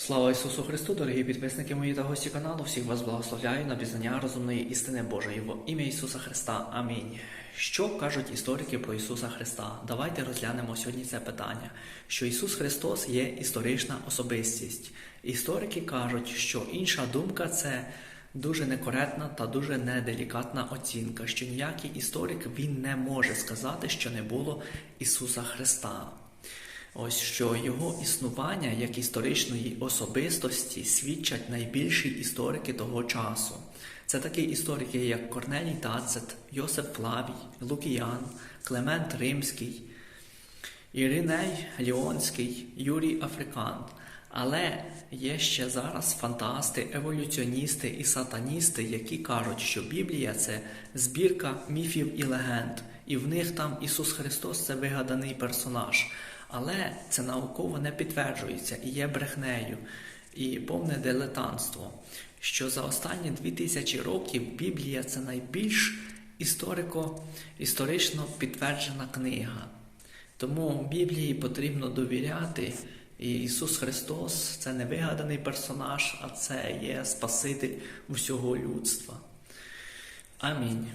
Слава Ісусу Христу, дорогі підписники мої та гості каналу. Всіх вас благословляю на пізнання розумної істини Божої в ім'я Ісуса Христа. Амінь. Що кажуть історики про Ісуса Христа? Давайте розглянемо сьогодні це питання. Що Ісус Христос є історична особистість. Історики кажуть, що інша думка це дуже некоректна та дуже неделікатна оцінка, що ніякий історик він не може сказати, що не було Ісуса Христа. Ось що його існування як історичної особистості свідчать найбільші історики того часу. Це такі історики, як Корнелій Тацет, Йосип Флавій, Лукіян, Клемент Римський, Іриней Ліонський, Юрій Африкант. Але є ще зараз фантасти, еволюціоністи і сатаністи, які кажуть, що Біблія це збірка міфів і легенд, і в них там Ісус Христос це вигаданий персонаж. Але це науково не підтверджується і є брехнею, і повне дилетантство. Що за останні дві тисячі років Біблія це найбільш історико, історично підтверджена книга. Тому Біблії потрібно довіряти. І Ісус Христос це не вигаданий персонаж, а це є Спаситель усього людства. Амінь.